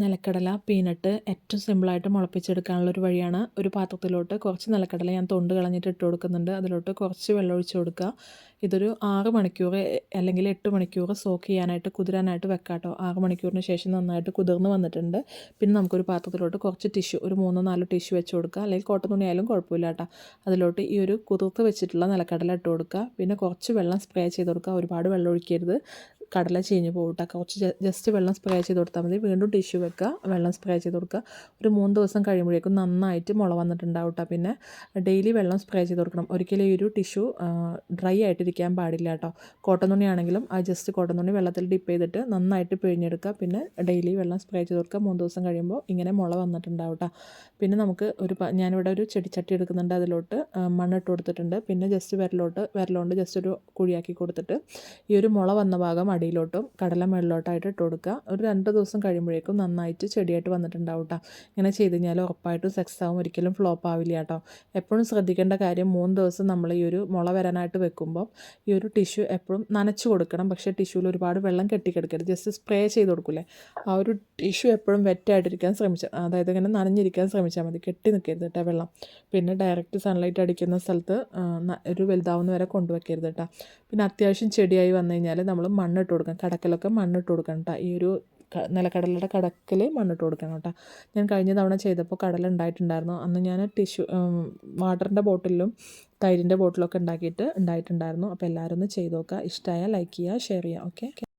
നിലക്കടല പീനട്ട് ഏറ്റവും സിമ്പിളായിട്ട് മുളപ്പിച്ചെടുക്കാനുള്ള ഒരു വഴിയാണ് ഒരു പാത്രത്തിലോട്ട് കുറച്ച് നിലക്കടല ഞാൻ തൊണ്ട് കളഞ്ഞിട്ട് ഇട്ട് കൊടുക്കുന്നുണ്ട്. അതിലോട്ട് കുറച്ച് വെള്ളം ഒഴിച്ച് കൊടുക്കുക. ഇതൊരു ആറ് മണിക്കൂർ അല്ലെങ്കിൽ എട്ട് മണിക്കൂർ സോക്ക് ചെയ്യാനായിട്ട് കുതിരാനായിട്ട് വെക്കാം കേട്ടോ ആറ് മണിക്കൂറിന് ശേഷം നന്നായിട്ട് കുതിർന്ന് വന്നിട്ടുണ്ട്. പിന്നെ നമുക്കൊരു പാത്രത്തിലോട്ട് കുറച്ച് ടിഷ്യൂ ഒരു മൂന്നോ നാലോ ടിഷ്യൂ വെച്ച് കൊടുക്കുക. അല്ലെങ്കിൽ കോട്ടൺ തുണി ആയാലും കുഴപ്പമില്ല കേട്ടോ. അതിലോട്ട് ഈ ഒരു കുതിർത്ത് വെച്ചിട്ടുള്ള നിലക്കടല ഇട്ട് കൊടുക്കുക. പിന്നെ കുറച്ച് വെള്ളം സ്പ്രേ ചെയ്ത് കൊടുക്കുക. ഒരുപാട് വെള്ളം ഒഴിക്കരുത്. കടല ചീഞ്ഞ് പോകും കുറച്ച് ജസ്റ്റ് വെള്ളം സ്പ്രേ ചെയ്ത് കൊടുത്താൽ മതി. വീണ്ടും ടിഷ്യൂ വെക്കുക. വെള്ളം സ്പ്രേ ചെയ്ത് കൊടുക്കുക. ഒരു മൂന്ന് ദിവസം കഴിയുമ്പോഴേക്കും നന്നായിട്ട് മുള വന്നിട്ടുണ്ടാവും കേട്ടോ പിന്നെ ഡെയിലി വെള്ളം സ്പ്രേ ചെയ്ത് കൊടുക്കണം. ഒരിക്കലും ഈ ഒരു ടിഷ്യൂ ഡ്രൈ ആയിട്ടിരിക്കാൻ പാടില്ല കേട്ടോ. കോട്ടൺ തുണിയാണെങ്കിലും ആ ജസ്റ്റ് കോട്ടൺ തുണി വെള്ളത്തിൽ ഡിപ്പ് ചെയ്തിട്ട് നന്നായിട്ട് പിഴിഞ്ഞെടുക്കുക. പിന്നെ ഡെയിലി വെള്ളം സ്പ്രേ ചെയ്ത് കൊടുക്കുക. മൂന്ന് ദിവസം കഴിയുമ്പോൾ ഇങ്ങനെ മുള വന്നിട്ടുണ്ടാവും കേട്ടോ പിന്നെ നമുക്ക് ഒരു ഞാനിവിടെ ഒരു ചെടിച്ചട്ടി എടുക്കുന്നുണ്ട് അതിലോട്ട് മണ്ണിട്ട് കൊടുത്തിട്ടുണ്ട്. പിന്നെ ജസ്റ്റ് വിരലോട്ട് വിരലോണ്ട് ജസ്റ്റ് ഒരു കുഴിയാക്കി കൊടുത്തിട്ട് ഈ ഒരു മുള വന്ന ഭാഗം അടിയിലോട്ടും കടല മുകളിലോട്ടായിട്ട് ഇട്ട് കൊടുക്കുക. ഒരു രണ്ട് ദിവസം കഴിയുമ്പോഴേക്കും നന്നായിട്ട് ചെടിയായിട്ട് വന്നിട്ടുണ്ടാവും കേട്ടോ ഇങ്ങനെ ചെയ്ത് കഴിഞ്ഞാൽ ഉറപ്പായിട്ടും സെക്സ് ആവും. ഒരിക്കലും ഫ്ലോപ്പ് ആവില്ല കേട്ടോ എപ്പോഴും ശ്രദ്ധിക്കേണ്ട കാര്യം മൂന്ന് ദിവസം നമ്മൾ ഈ ഒരു മുള വരാനായിട്ട് വെക്കുമ്പോൾ ഈ ഒരു ടിഷ്യൂ എപ്പോഴും നനച്ച് കൊടുക്കണം. പക്ഷേ ടിഷ്യൂവിൽ ഒരുപാട് വെള്ളം കെട്ടിക്കിടക്കരുത്. ജസ്റ്റ് സ്പ്രേ ചെയ്ത് കൊടുക്കില്ലേ ആ ഒരു ടിഷ്യൂ എപ്പോഴും വെറ്റായിട്ടിരിക്കാൻ ശ്രമിച്ചാൽ അതായത് ഇങ്ങനെ നനഞ്ഞിരിക്കാൻ ശ്രമിച്ചാൽ മതി. കെട്ടി നിൽക്കരുത് കേട്ടോ വെള്ളം. പിന്നെ ഡയറക്റ്റ് സൺലൈറ്റ് അടിക്കുന്ന സ്ഥലത്ത് ഒരു വലുതാവുന്ന വരെ കൊണ്ടുവയ്ക്കരുത് കേട്ടോ പിന്നെ അത്യാവശ്യം ചെടിയായി വന്നു കഴിഞ്ഞാൽ നമ്മൾ മണ്ണിട്ട് കൊടുക്കണം. കടക്കലൊക്കെ മണ്ണിട്ട് കൊടുക്കണം കേട്ടോ ഈ ഒരു നിലക്കടലയുടെ കടക്കിൽ മണ്ണിട്ട് കൊടുക്കണം കേട്ടോ ഞാൻ കഴിഞ്ഞ തവണ ചെയ്തപ്പോൾ കടല ഉണ്ടായിട്ടുണ്ടായിരുന്നു അന്ന് ഞാൻ ടിഷ്യൂ വാട്ടറിന്റെ ബോട്ടിലും തൈരിന്റെ ബോട്ടിലൊക്കെ ഉണ്ടാക്കിയിട്ട് ഉണ്ടായിട്ടുണ്ടായിരുന്നു. അപ്പോൾ എല്ലാവരും ഒന്ന് ചെയ്ത് നോക്കുക. ഇഷ്ടമായാൽ ലൈക്ക് ചെയ്യുക ഷെയർ ചെയ്യുക. ഓക്കെ?